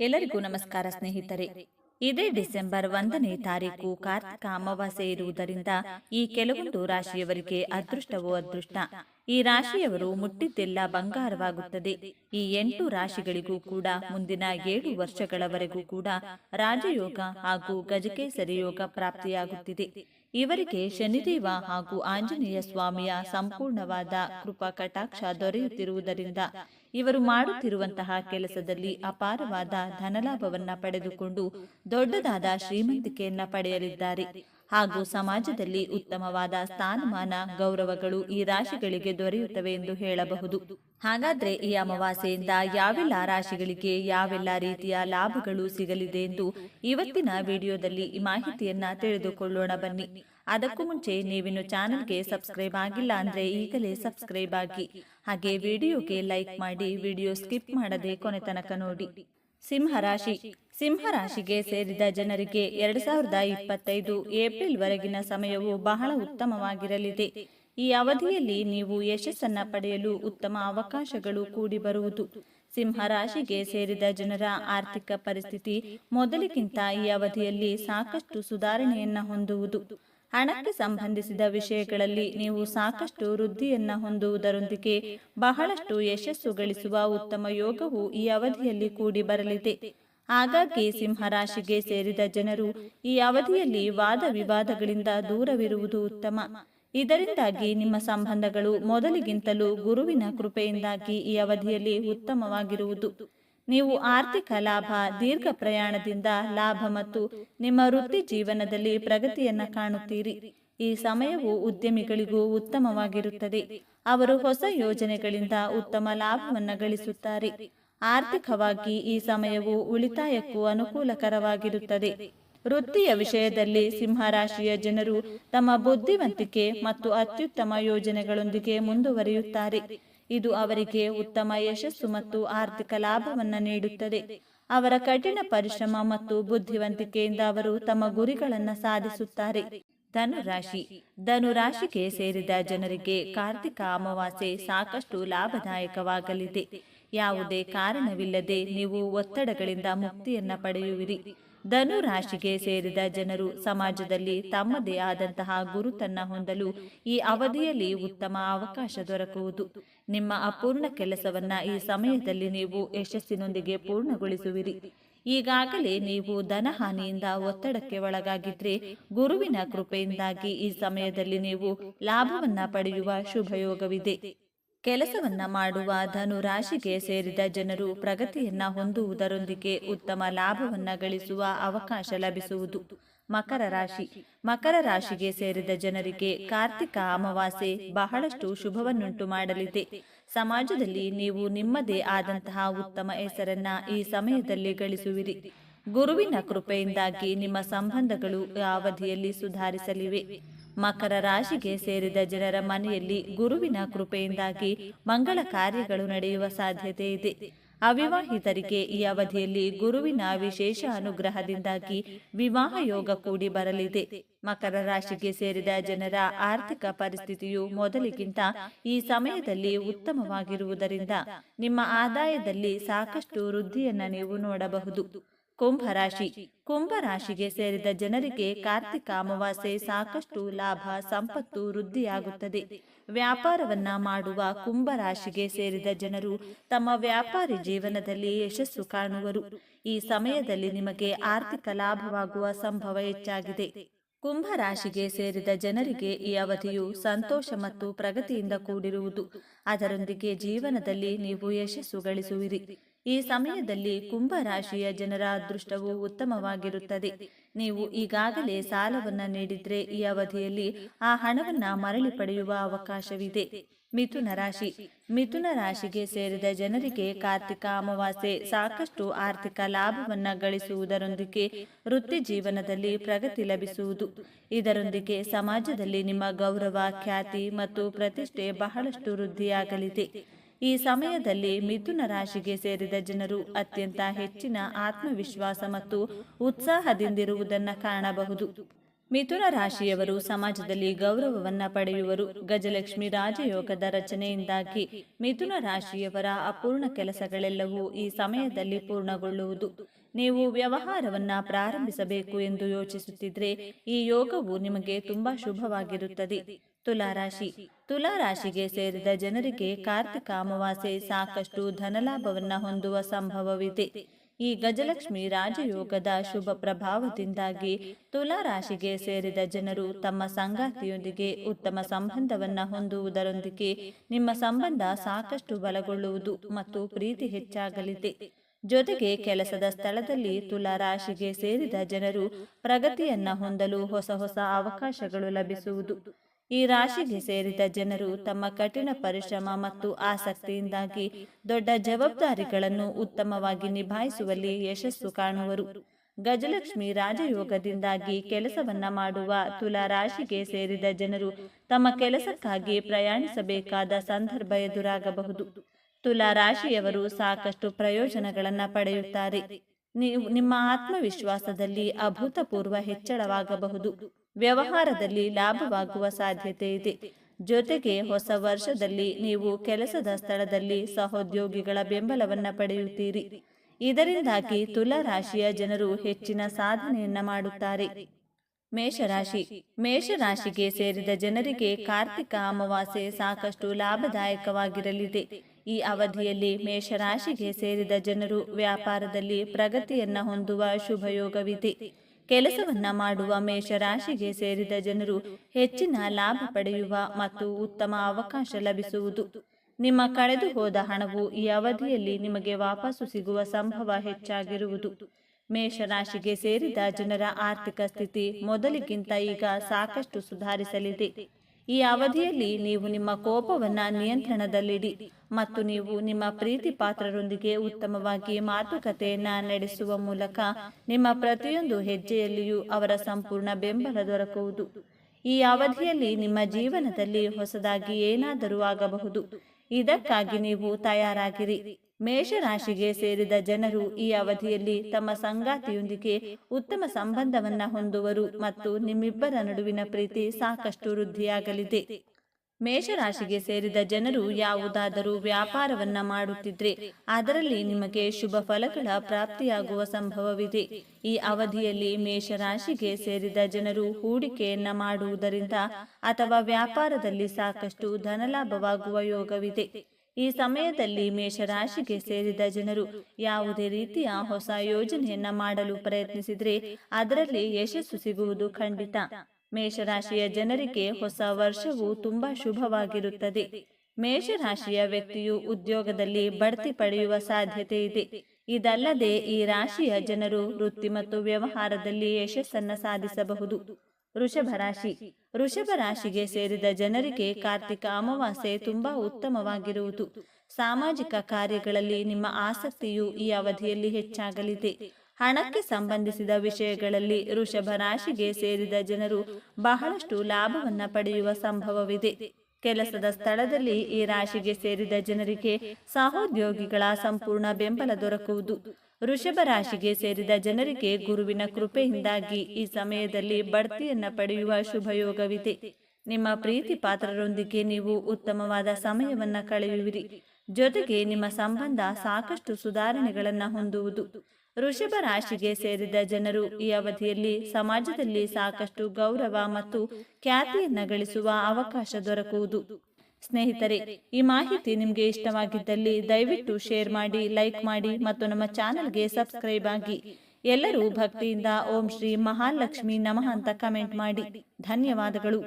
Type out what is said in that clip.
ಎಲ್ಲರಿಗೂ ನಮಸ್ಕಾರ ಸ್ನೇಹಿತರೆ. ಇದೇ ಡಿಸೆಂಬರ್ ಒಂದನೇ ತಾರೀಕು ಕಾರ್ತಿಕ ಅಮಾವಾಸ್ಯೆ ಇರುವುದರಿಂದ ಈ ಕೆಲವೊಂದು ರಾಶಿಯವರಿಗೆ ಅದೃಷ್ಟವೋ ಅದೃಷ್ಟ. ಈ ರಾಶಿಯವರು ಮುಟ್ಟಿದ್ದೆಲ್ಲ ಬಂಗಾರವಾಗುತ್ತದೆ. ಈ ಎಂಟು ರಾಶಿಗಳಿಗೂ ಕೂಡ ಮುಂದಿನ ಏಳು ವರ್ಷಗಳವರೆಗೂ ಕೂಡ ರಾಜಯೋಗ ಹಾಗೂ ಗಜಕೇಸರಿ ಯೋಗ ಪ್ರಾಪ್ತಿಯಾಗುತ್ತಿದೆ. ಇವರಿಗೆ ಶನಿದೇವ ಹಾಗೂ ಆಂಜನೇಯ ಸ್ವಾಮಿಯ ಸಂಪೂರ್ಣವಾದ ಕೃಪಾ ಕಟಾಕ್ಷ ದೊರೆಯುತ್ತಿರುವುದರಿಂದ ಇವರು ಮಾಡುತ್ತಿರುವಂತಹ ಕೆಲಸದಲ್ಲಿ ಅಪಾರವಾದ ಧನಲಾಭವನ್ನ ಪಡೆದುಕೊಂಡು ದೊಡ್ಡದಾದ ಶ್ರೀಮಂತಿಕೆಯನ್ನ ಪಡೆಯಲಿದ್ದಾರೆ. ಹಾಗೂ ಸಮಾಜದಲ್ಲಿ ಉತ್ತಮವಾದ ಸ್ಥಾನಮಾನ, ಗೌರವಗಳು ಈ ರಾಶಿಗಳಿಗೆ ದೊರೆಯುತ್ತವೆ ಎಂದು ಹೇಳಬಹುದು. ಹಾಗಾದ್ರೆ ಈ ಅಮಾವಾಸ್ಯೆಯಿಂದ ಯಾವೆಲ್ಲ ರಾಶಿಗಳಿಗೆ ಯಾವೆಲ್ಲ ರೀತಿಯ ಲಾಭಗಳು ಸಿಗಲಿದೆ ಎಂದು ಇವತ್ತಿನ ವಿಡಿಯೋದಲ್ಲಿ ಈ ಮಾಹಿತಿಯನ್ನ ತಿಳಿದುಕೊಳ್ಳೋಣ ಬನ್ನಿ. ಅದಕ್ಕೂ ಮುಂಚೆ ನೀವಿನ್ನು ಚಾನಲ್ಗೆ ಸಬ್ಸ್ಕ್ರೈಬ್ ಆಗಿಲ್ಲ ಅಂದ್ರೆ ಈಗಲೇ ಸಬ್ಸ್ಕ್ರೈಬ್ ಆಗಿ. ಹಾಗೆ ವಿಡಿಯೋಗೆ ಲೈಕ್ ಮಾಡಿ ವಿಡಿಯೋ ಸ್ಕಿಪ್ ಮಾಡದೆ ಕೊನೆ ತನಕ ನೋಡಿ. ಸಿಂಹರಾಶಿ ಸಿಂಹರಾಶಿಗೆ ಸೇರಿದ ಜನರಿಗೆ ಎರಡ್ ಸಾವಿರದ ಇಪ್ಪತ್ತೈದು ಏಪ್ರಿಲ್ ವರೆಗಿನ ಸಮಯವು ಬಹಳ ಉತ್ತಮವಾಗಿರಲಿದೆ. ಈ ಅವಧಿಯಲ್ಲಿ ನೀವು ಯಶಸ್ಸನ್ನ ಪಡೆಯಲು ಉತ್ತಮ ಅವಕಾಶಗಳು ಕೂಡಿ ಬರುವುದು. ಸಿಂಹರಾಶಿಗೆ ಸೇರಿದ ಜನರ ಆರ್ಥಿಕ ಪರಿಸ್ಥಿತಿ ಮೊದಲಿಗಿಂತ ಈ ಅವಧಿಯಲ್ಲಿ ಸಾಕಷ್ಟು ಸುಧಾರಣೆಯನ್ನ ಹೊಂದುವುದು. ಹಣಕ್ಕೆ ಸಂಬಂಧಿಸಿದ ವಿಷಯಗಳಲ್ಲಿ ನೀವು ಸಾಕಷ್ಟು ವೃದ್ಧಿಯನ್ನು ಹೊಂದುವುದರೊಂದಿಗೆ ಬಹಳಷ್ಟು ಯಶಸ್ಸು ಗಳಿಸುವ ಉತ್ತಮ ಯೋಗವು ಈ ಅವಧಿಯಲ್ಲಿ ಕೂಡಿ ಬರಲಿದೆ. ಹಾಗಾಗಿ ಸಿಂಹರಾಶಿಗೆ ಸೇರಿದ ಜನರು ಈ ಅವಧಿಯಲ್ಲಿ ವಾದ ವಿವಾದಗಳಿಂದ ದೂರವಿರುವುದು ಉತ್ತಮ. ಇದರಿಂದಾಗಿ ನಿಮ್ಮ ಸಂಬಂಧಗಳು ಮೊದಲಿಗಿಂತಲೂ ಗುರುವಿನ ಕೃಪೆಯಿಂದಾಗಿ ಈ ಅವಧಿಯಲ್ಲಿ ಉತ್ತಮವಾಗಿರುವುದು. ನೀವು ಆರ್ಥಿಕ ಲಾಭ, ದೀರ್ಘ ಪ್ರಯಾಣದಿಂದ ಲಾಭ ಮತ್ತು ನಿಮ್ಮ ವೃತ್ತಿ ಜೀವನದಲ್ಲಿ ಪ್ರಗತಿಯನ್ನು ಕಾಣುತ್ತೀರಿ. ಈ ಸಮಯವು ಉದ್ಯಮಿಗಳಿಗೂ ಉತ್ತಮವಾಗಿರುತ್ತದೆ. ಅವರು ಹೊಸ ಯೋಜನೆಗಳಿಂದ ಉತ್ತಮ ಲಾಭವನ್ನು ಗಳಿಸುತ್ತಾರೆ. ಆರ್ಥಿಕವಾಗಿ ಈ ಸಮಯವು ಉಳಿತಾಯಕ್ಕೂ ಅನುಕೂಲಕರವಾಗಿರುತ್ತದೆ. ವೃತ್ತಿಯ ವಿಷಯದಲ್ಲಿ ಸಿಂಹರಾಶಿಯ ಜನರು ತಮ್ಮ ಬುದ್ಧಿವಂತಿಕೆ ಮತ್ತು ಅತ್ಯುತ್ತಮ ಯೋಜನೆಗಳೊಂದಿಗೆ ಮುಂದುವರಿಯುತ್ತಾರೆ. ಇದು ಅವರಿಗೆ ಉತ್ತಮ ಯಶಸ್ಸು ಮತ್ತು ಆರ್ಥಿಕ ಲಾಭವನ್ನು ನೀಡುತ್ತದೆ. ಅವರ ಕಠಿಣ ಪರಿಶ್ರಮ ಮತ್ತು ಬುದ್ಧಿವಂತಿಕೆಯಿಂದ ಅವರು ತಮ್ಮ ಗುರಿಗಳನ್ನು ಸಾಧಿಸುತ್ತಾರೆ. ಧನುರಾಶಿ. ಧನುರಾಶಿಗೆ ಸೇರಿದ ಜನರಿಗೆ ಕಾರ್ತಿಕ ಅಮಾವಾಸ್ಯೆ ಸಾಕಷ್ಟು ಲಾಭದಾಯಕವಾಗಲಿದೆ. ಯಾವುದೇ ಕಾರಣವಿಲ್ಲದೆ ನೀವು ಒತ್ತಡಗಳಿಂದ ಮುಕ್ತಿಯನ್ನ ಪಡೆಯುವಿರಿ. ಧನು ರಾಶಿಗೆ ಸೇರಿದ ಜನರು ಸಮಾಜದಲ್ಲಿ ತಮ್ಮದೇ ಆದಂತಹ ಗುರುತನ್ನ ಹೊಂದಲು ಈ ಅವಧಿಯಲ್ಲಿ ಉತ್ತಮ ಅವಕಾಶ ದೊರಕುವುದು. ನಿಮ್ಮ ಅಪೂರ್ಣ ಕೆಲಸವನ್ನ ಈ ಸಮಯದಲ್ಲಿ ನೀವು ಯಶಸ್ಸಿನೊಂದಿಗೆ ಪೂರ್ಣಗೊಳಿಸುವಿರಿ. ಈಗಾಗಲೇ ನೀವು ಧನಹಾನಿಯಿಂದ ಒತ್ತಡಕ್ಕೆ ಒಳಗಾಗಿದ್ರೆ ಗುರುವಿನ ಕೃಪೆಯಿಂದಾಗಿ ಈ ಸಮಯದಲ್ಲಿ ನೀವು ಲಾಭವನ್ನ ಪಡೆಯುವ ಶುಭಯೋಗವಿದೆ. ಕೆಲಸವನ್ನ ಮಾಡುವ ಧನುರಾಶಿಗೆ ಸೇರಿದ ಜನರು ಪ್ರಗತಿಯನ್ನ ಹೊಂದುವುದರೊಂದಿಗೆ ಉತ್ತಮ ಲಾಭವನ್ನ ಗಳಿಸುವ ಅವಕಾಶ ಲಭಿಸುವುದು. ಮಕರ ರಾಶಿ. ಮಕರ ರಾಶಿಗೆ ಸೇರಿದ ಜನರಿಗೆ ಕಾರ್ತಿಕ ಅಮಾವಾಸ್ಯೆ ಬಹಳಷ್ಟು ಶುಭವನ್ನುಂಟು ಮಾಡಲಿದೆ. ಸಮಾಜದಲ್ಲಿ ನೀವು ನಿಮ್ಮದೇ ಆದಂತಹ ಉತ್ತಮ ಹೆಸರನ್ನ ಈ ಸಮಯದಲ್ಲಿ ಗಳಿಸುವಿರಿ. ಗುರುವಿನ ಕೃಪೆಯಿಂದಾಗಿ ನಿಮ್ಮ ಸಂಬಂಧಗಳು ಅವಧಿಯಲ್ಲಿ ಸುಧಾರಿಸಲಿವೆ. ಮಕರ ರಾಶಿಗೆ ಸೇರಿದ ಜನರ ಮನೆಯಲ್ಲಿ ಗುರುವಿನ ಕೃಪೆಯಿಂದಾಗಿ ಮಂಗಳ ಕಾರ್ಯಗಳು ನಡೆಯುವ ಸಾಧ್ಯತೆ ಇದೆ. ಅವಿವಾಹಿತರಿಗೆ ಈ ಅವಧಿಯಲ್ಲಿ ಗುರುವಿನ ವಿಶೇಷ ಅನುಗ್ರಹದಿಂದಾಗಿ ವಿವಾಹ ಯೋಗ ಕೂಡಿ ಬರಲಿದೆ. ಮಕರ ರಾಶಿಗೆ ಸೇರಿದ ಜನರ ಆರ್ಥಿಕ ಪರಿಸ್ಥಿತಿಯು ಮೊದಲಿಗಿಂತ ಈ ಸಮಯದಲ್ಲಿ ಉತ್ತಮವಾಗಿರುವುದರಿಂದ ನಿಮ್ಮ ಆದಾಯದಲ್ಲಿ ಸಾಕಷ್ಟು ವೃದ್ಧಿಯನ್ನ ನೀವು ನೋಡಬಹುದು. ಕುಂಭರಾಶಿ ಕುಂಭರಾಶಿಗೆ ಸೇರಿದ ಜನರಿಗೆ ಕಾರ್ತಿಕ ಅಮಾವಾಸ್ಯೆ ಸಾಕಷ್ಟು ಲಾಭ, ಸಂಪತ್ತು ವೃದ್ಧಿಯಾಗುತ್ತದೆ. ವ್ಯಾಪಾರವನ್ನ ಮಾಡುವ ಕುಂಭರಾಶಿಗೆ ಸೇರಿದ ಜನರು ತಮ್ಮ ವ್ಯಾಪಾರಿ ಜೀವನದಲ್ಲಿ ಯಶಸ್ಸು ಕಾಣುವರು. ಈ ಸಮಯದಲ್ಲಿ ನಿಮಗೆ ಆರ್ಥಿಕ ಲಾಭವಾಗುವ ಸಂಭವ ಹೆಚ್ಚಾಗಿದೆ. ಕುಂಭರಾಶಿಗೆ ಸೇರಿದ ಜನರಿಗೆ ಈ ಅವಧಿಯು ಸಂತೋಷ ಮತ್ತು ಪ್ರಗತಿಯಿಂದ ಕೂಡಿರುವುದು. ಅದರೊಂದಿಗೆ ಜೀವನದಲ್ಲಿ ನೀವು ಯಶಸ್ಸು ಗಳಿಸುವಿರಿ. ಈ ಸಮಯದಲ್ಲಿ ಕುಂಭರಾಶಿಯ ಜನರ ಅದೃಷ್ಟವು ಉತ್ತಮವಾಗಿರುತ್ತದೆ. ನೀವು ಈಗಾಗಲೇ ಸಾಲವನ್ನ ನೀಡಿದ್ರೆ ಈ ಅವಧಿಯಲ್ಲಿ ಆ ಹಣವನ್ನ ಮರಳಿ ಪಡೆಯುವ ಅವಕಾಶವಿದೆ. ಮಿಥುನ ರಾಶಿ. ಮಿಥುನ ರಾಶಿಗೆ ಸೇರಿದ ಜನರಿಗೆ ಕಾರ್ತಿಕ ಅಮಾವಾಸ್ಯೆ ಸಾಕಷ್ಟು ಆರ್ಥಿಕ ಲಾಭವನ್ನ ಗಳಿಸುವುದರೊಂದಿಗೆ ವೃತ್ತಿ ಜೀವನದಲ್ಲಿ ಪ್ರಗತಿ ಲಭಿಸುವುದು. ಇದರೊಂದಿಗೆ ಸಮಾಜದಲ್ಲಿ ನಿಮ್ಮ ಗೌರವ ಖ್ಯಾತಿ ಮತ್ತು ಪ್ರತಿಷ್ಠೆ ಬಹಳಷ್ಟು ವೃದ್ಧಿಯಾಗಲಿದೆ. ಈ ಸಮಯದಲ್ಲಿ ಮಿಥುನ ರಾಶಿಗೆ ಸೇರಿದ ಜನರು ಅತ್ಯಂತ ಹೆಚ್ಚಿನ ಆತ್ಮವಿಶ್ವಾಸ ಮತ್ತು ಉತ್ಸಾಹದಿಂದಿರುವುದನ್ನು ಕಾಣಬಹುದು. ಮಿಥುನ ರಾಶಿಯವರು ಸಮಾಜದಲ್ಲಿ ಗೌರವವನ್ನ ಪಡೆಯುವರು. ಗಜಲಕ್ಷ್ಮಿ ರಾಜಯೋಗದ ರಚನೆಯಿಂದಾಗಿ ಮಿಥುನ ರಾಶಿಯವರ ಅಪೂರ್ಣ ಕೆಲಸಗಳೆಲ್ಲವೂ ಈ ಸಮಯದಲ್ಲಿ ಪೂರ್ಣಗೊಳ್ಳುವುದು. ನೀವು ವ್ಯವಹಾರವನ್ನ ಪ್ರಾರಂಭಿಸಬೇಕು ಎಂದು ಯೋಚಿಸುತ್ತಿದ್ರೆ ಈ ಯೋಗವು ನಿಮಗೆ ತುಂಬಾ ಶುಭವಾಗಿರುತ್ತದೆ. ತುಲಾರಾಶಿ. ತುಲಾರಾಶಿಗೆ ಸೇರಿದ ಜನರಿಗೆ ಕಾರ್ತಿಕ ಅಮಾವಾಸ್ಯೆ ಸಾಕಷ್ಟು ಧನಲಾಭವನ್ನ ಹೊಂದುವ ಸಂಭವವಿದೆ. ಈ ಗಜಲಕ್ಷ್ಮಿ ರಾಜಯೋಗದ ಶುಭ ಪ್ರಭಾವದಿಂದಾಗಿ ತುಲಾ ರಾಶಿಗೆ ಸೇರಿದ ಜನರು ತಮ್ಮ ಸಂಗಾತಿಯೊಂದಿಗೆ ಉತ್ತಮ ಸಂಬಂಧವನ್ನು ಹೊಂದುವುದರೊಂದಿಗೆ ನಿಮ್ಮ ಸಂಬಂಧ ಸಾಕಷ್ಟು ಬಲಗೊಳ್ಳುವುದು ಮತ್ತು ಪ್ರೀತಿ ಹೆಚ್ಚಾಗಲಿದೆ. ಜೊತೆಗೆ ಕೆಲಸದ ಸ್ಥಳದಲ್ಲಿ ತುಲಾ ರಾಶಿಗೆ ಸೇರಿದ ಜನರು ಪ್ರಗತಿಯನ್ನ ಹೊಂದಲು ಹೊಸ ಹೊಸ ಅವಕಾಶಗಳು ಲಭಿಸುವುದು. ಈ ರಾಶಿಗೆ ಸೇರಿದ ಜನರು ತಮ್ಮ ಕಠಿಣ ಪರಿಶ್ರಮ ಮತ್ತು ಆಸಕ್ತಿಯಿಂದಾಗಿ ದೊಡ್ಡ ಜವಾಬ್ದಾರಿಗಳನ್ನು ಉತ್ತಮವಾಗಿ ನಿಭಾಯಿಸುವಲ್ಲಿ ಯಶಸ್ಸು ಕಾಣುವರು. ಗಜಲಕ್ಷ್ಮಿ ರಾಜಯೋಗದಿಂದಾಗಿ ಕೆಲಸವನ್ನ ಮಾಡುವ ತುಲಾ ರಾಶಿಗೆ ಸೇರಿದ ಜನರು ತಮ್ಮ ಕೆಲಸಕ್ಕಾಗಿ ಪ್ರಯಾಣಿಸಬೇಕಾದ ಸಂದರ್ಭ ಎದುರಾಗಬಹುದು. ತುಲಾ ರಾಶಿಯವರು ಸಾಕಷ್ಟು ಪ್ರಯೋಜನಗಳನ್ನ ಪಡೆಯುತ್ತಾರೆ. ನೀವು ನಿಮ್ಮ ಆತ್ಮವಿಶ್ವಾಸದಲ್ಲಿ ಅಭೂತಪೂರ್ವ ಹೆಚ್ಚಳವಾಗಬಹುದು. ವ್ಯವಹಾರದಲ್ಲಿ ಲಾಭವಾಗುವ ಸಾಧ್ಯತೆ ಇದೆ. ಜೊತೆಗೆ ಹೊಸ ವರ್ಷದಲ್ಲಿ ನೀವು ಕೆಲಸದ ಸ್ಥಳದಲ್ಲಿ ಸಹೋದ್ಯೋಗಿಗಳ ಬೆಂಬಲವನ್ನು ಪಡೆಯುತ್ತೀರಿ. ಇದರಿಂದಾಗಿ ತುಲಾ ರಾಶಿಯ ಜನರು ಹೆಚ್ಚಿನ ಸಾಧನೆಯನ್ನ ಮಾಡುತ್ತಾರೆ. ಮೇಷರಾಶಿ. ಮೇಷರಾಶಿಗೆ ಸೇರಿದ ಜನರಿಗೆ ಕಾರ್ತಿಕ ಅಮಾವಾಸ್ಯೆ ಸಾಕಷ್ಟು ಲಾಭದಾಯಕವಾಗಿರಲಿದೆ. ಈ ಅವಧಿಯಲ್ಲಿ ಮೇಷರಾಶಿಗೆ ಸೇರಿದ ಜನರು ವ್ಯಾಪಾರದಲ್ಲಿ ಪ್ರಗತಿಯನ್ನ ಹೊಂದುವ ಶುಭಯೋಗವಿದೆ. ಕೆಲಸವನ್ನ ಮಾಡುವ ಮೇಷರಾಶಿಗೆ ಸೇರಿದ ಜನರು ಹೆಚ್ಚಿನ ಲಾಭ ಪಡೆಯುವ ಮತ್ತು ಉತ್ತಮ ಅವಕಾಶ ಲಭಿಸುವುದು. ನಿಮ್ಮ ಕಳೆದು ಹೋದ ಹಣವು ಈ ಅವಧಿಯಲ್ಲಿ ನಿಮಗೆ ವಾಪಸ್ಸು ಸಿಗುವ ಸಂಭವ ಹೆಚ್ಚಾಗಿರುವುದು. ಮೇಷರಾಶಿಗೆ ಸೇರಿದ ಜನರ ಆರ್ಥಿಕ ಸ್ಥಿತಿ ಮೊದಲಿಗಿಂತ ಈಗ ಸಾಕಷ್ಟು ಸುಧಾರಿಸಲಿದೆ. ಈ ಅವಧಿಯಲ್ಲಿ ನೀವು ನಿಮ್ಮ ಕೋಪವನ್ನು ನಿಯಂತ್ರಣದಲ್ಲಿಡಿ ಮತ್ತು ನೀವು ನಿಮ್ಮ ಪ್ರೀತಿ ಪಾತ್ರರೊಂದಿಗೆ ಉತ್ತಮವಾಗಿ ಮಾತುಕತೆಯನ್ನು ನಡೆಸುವ ಮೂಲಕ ನಿಮ್ಮ ಪ್ರತಿಯೊಂದು ಹೆಜ್ಜೆಯಲ್ಲಿಯೂ ಅವರ ಸಂಪೂರ್ಣ ಬೆಂಬಲ ದೊರಕುವುದು. ಈ ಅವಧಿಯಲ್ಲಿ ನಿಮ್ಮ ಜೀವನದಲ್ಲಿ ಹೊಸದಾಗಿ ಏನಾದರೂ ಆಗಬಹುದು. ಇದಕ್ಕಾಗಿ ನೀವು ತಯಾರಾಗಿರಿ. ಮೇಷರಾಶಿಗೆ ಸೇರಿದ ಜನರು ಈ ಅವಧಿಯಲ್ಲಿ ತಮ್ಮ ಸಂಗಾತಿಯೊಂದಿಗೆ ಉತ್ತಮ ಸಂಬಂಧವನ್ನ ಹೊಂದುವರು ಮತ್ತು ನಿಮ್ಮಿಬ್ಬರ ನಡುವಿನ ಪ್ರೀತಿ ಸಾಕಷ್ಟು ವೃದ್ಧಿಯಾಗಲಿದೆ. ಮೇಷರಾಶಿಗೆ ಸೇರಿದ ಜನರು ಯಾವುದಾದರೂ ವ್ಯಾಪಾರವನ್ನ ಮಾಡುತ್ತಿದ್ರೆ ಅದರಲ್ಲಿ ನಿಮಗೆ ಶುಭ ಫಲಗಳ ಪ್ರಾಪ್ತಿಯಾಗುವ ಸಂಭವವಿದೆ. ಈ ಅವಧಿಯಲ್ಲಿ ಮೇಷರಾಶಿಗೆ ಸೇರಿದ ಜನರು ಹೂಡಿಕೆಯನ್ನ ಮಾಡುವುದರಿಂದ ಅಥವಾ ವ್ಯಾಪಾರದಲ್ಲಿ ಸಾಕಷ್ಟು ಧನಲಾಭವಾಗುವ ಯೋಗವಿದೆ. ಈ ಸಮಯದಲ್ಲಿ ಮೇಷರಾಶಿಗೆ ಸೇರಿದ ಜನರು ಯಾವುದೇ ರೀತಿಯ ಹೊಸ ಯೋಜನೆಯನ್ನ ಮಾಡಲು ಪ್ರಯತ್ನಿಸಿದ್ರೆ ಅದರಲ್ಲಿ ಯಶಸ್ಸು ಸಿಗುವುದು ಖಂಡಿತ. ಮೇಷರಾಶಿಯ ಜನರಿಗೆ ಹೊಸ ವರ್ಷವು ತುಂಬಾ ಶುಭವಾಗಿರುತ್ತದೆ. ಮೇಷರಾಶಿಯ ವ್ಯಕ್ತಿಯು ಉದ್ಯೋಗದಲ್ಲಿ ಬಡ್ತಿ ಪಡೆಯುವ ಸಾಧ್ಯತೆ ಇದೆ. ಇದಲ್ಲದೆ ಈ ರಾಶಿಯ ಜನರು ವೃತ್ತಿ ಮತ್ತು ವ್ಯವಹಾರದಲ್ಲಿ ಯಶಸ್ಸನ್ನು ಸಾಧಿಸಬಹುದು. ವೃಷಭ ರಾಶಿ. ವೃಷಭ ರಾಶಿಗೆ ಸೇರಿದ ಜನರಿಗೆ ಕಾರ್ತಿಕ ಅಮಾವಾಸ್ಯೆ ತುಂಬಾ ಉತ್ತಮವಾಗಿರುವುದು. ಸಾಮಾಜಿಕ ಕಾರ್ಯಗಳಲ್ಲಿ ನಿಮ್ಮ ಆಸಕ್ತಿಯು ಈ ಅವಧಿಯಲ್ಲಿ ಹೆಚ್ಚಾಗಲಿದೆ. ಹಣಕ್ಕೆ ಸಂಬಂಧಿಸಿದ ವಿಷಯಗಳಲ್ಲಿ ಋಷಭ ರಾಶಿಗೆ ಸೇರಿದ ಜನರು ಬಹಳಷ್ಟು ಲಾಭವನ್ನ ಪಡೆಯುವ ಸಂಭವವಿದೆ. ಕೆಲಸದ ಸ್ಥಳದಲ್ಲಿ ಈ ರಾಶಿಗೆ ಸೇರಿದ ಜನರಿಗೆ ಸಹೋದ್ಯೋಗಿಗಳ ಸಂಪೂರ್ಣ ಬೆಂಬಲ ದೊರಕುವುದು. ಋಷಭ ರಾಶಿಗೆ ಸೇರಿದ ಜನರಿಗೆ ಗುರುವಿನ ಕೃಪೆಯಿಂದಾಗಿ ಈ ಸಮಯದಲ್ಲಿ ಬಡ್ತಿಯನ್ನ ಪಡೆಯುವ ಶುಭಯೋಗವಿದೆ. ನಿಮ್ಮ ಪ್ರೀತಿ ಪಾತ್ರರೊಂದಿಗೆ ನೀವು ಉತ್ತಮವಾದ ಸಮಯವನ್ನ ಕಳೆಯುವಿರಿ. ಜೊತೆಗೆ ನಿಮ್ಮ ಸಂಬಂಧ ಸಾಕಷ್ಟು ಸುಧಾರಣೆಗಳನ್ನು ಹೊಂದುವುದು. ವೃಷಭ ರಾಶಿಗೆ ಸೇರಿದ ಜನರು ಈ ಅವಧಿಯಲ್ಲಿ ಸಮಾಜದಲ್ಲಿ ಸಾಕಷ್ಟು ಗೌರವ ಮತ್ತು ಖ್ಯಾತಿಯನ್ನು ಗಳಿಸುವ ಅವಕಾಶ ದೊರಕುವುದು. ಸ್ನೇಹಿತರೆ, ಈ ಮಾಹಿತಿ ನಿಮಗೆ ಇಷ್ಟವಾಗಿದ್ದಲ್ಲಿ ದಯವಿಟ್ಟು ಶೇರ್ ಮಾಡಿ, ಲೈಕ್ ಮಾಡಿ ಮತ್ತು ನಮ್ಮ ಚಾನೆಲ್ಗೆ ಸಬ್ಸ್ಕ್ರೈಬ್ ಆಗಿ. ಎಲ್ಲರೂ ಭಕ್ತಿಯಿಂದ ಓಂ ಶ್ರೀ ಮಹಾಲಕ್ಷ್ಮಿ ನಮಃ ಅಂತ ಕಮೆಂಟ್ ಮಾಡಿ. ಧನ್ಯವಾದಗಳು.